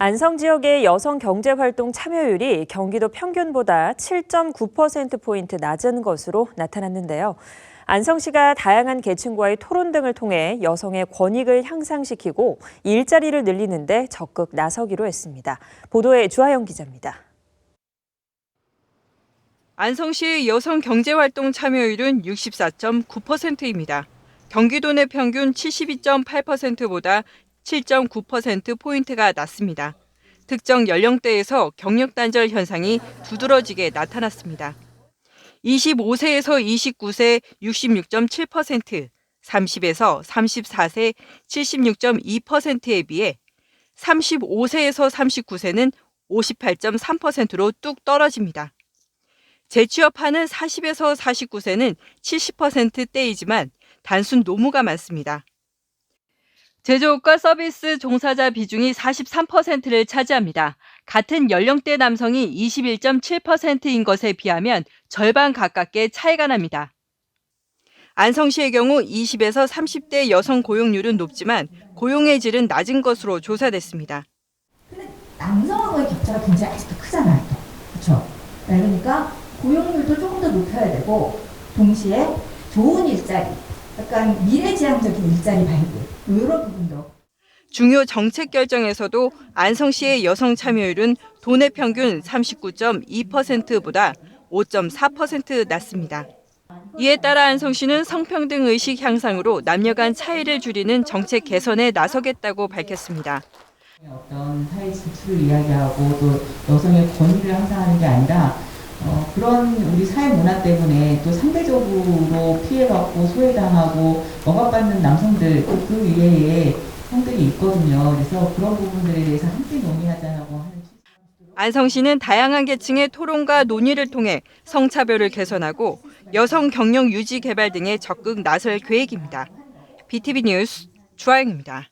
안성 지역의 여성 경제 활동 참여율이 경기도 평균보다 7.9%포인트 낮은 것으로 나타났는데요. 안성시가 다양한 계층과의 토론 등을 통해 여성의 권익을 향상시키고 일자리를 늘리는데 적극 나서기로 했습니다. 보도에 주하영 기자입니다. 안성시의 여성 경제활동 참여율은 64.9%입니다. 경기도 내 평균 72.8%보다 7.9%포인트가 낮습니다. 특정 연령대에서 경력 단절 현상이 두드러지게 나타났습니다. 25세에서 29세 66.7%, 30에서 34세 76.2%에 비해 35세에서 39세는 58.3%로 뚝 떨어집니다. 재취업하는 40에서 49세는 70%대이지만 단순 노무가 많습니다. 제조업과 서비스 종사자 비중이 43%를 차지합니다. 같은 연령대 남성이 21.7%인 것에 비하면 절반 가깝게 차이가 납니다. 안성시의 경우 20에서 30대 여성 고용률은 높지만 고용의 질은 낮은 것으로 조사됐습니다. 남성하고의 격차가 굉장히 아직도 크잖아요. 그렇죠? 그러니까 고용률도 조금 더 높여야 되고 동시에 좋은 일자리, 약간 미래지향적인 일자리 발굴 이런 부분도 중요 정책 결정에서도 안성시의 여성 참여율은 도내 평균 39.2%보다 5.4% 낮습니다. 이에 따라 안성시는 성평등 의식 향상으로 남녀 간 차이를 줄이는 정책 개선에 나서겠다고 밝혔습니다. 어떤 사회 진출을 이야기하고 또 여성의 권위를 향상하는 게 아니라 어, 그런 우리 사회 문화 때문에 또 상대적으로 피해받고 소외당하고 억압받는 남성들 또그 위에 형들이 있거든요. 그래서 그런 부분들에 대해서 함께 논의하자고 하는 안성시는 다양한 계층의 토론과 논의를 통해 성차별을 개선하고 여성 경력 유지 개발 등에 적극 나설 계획입니다. BTV 뉴스 주아영입니다.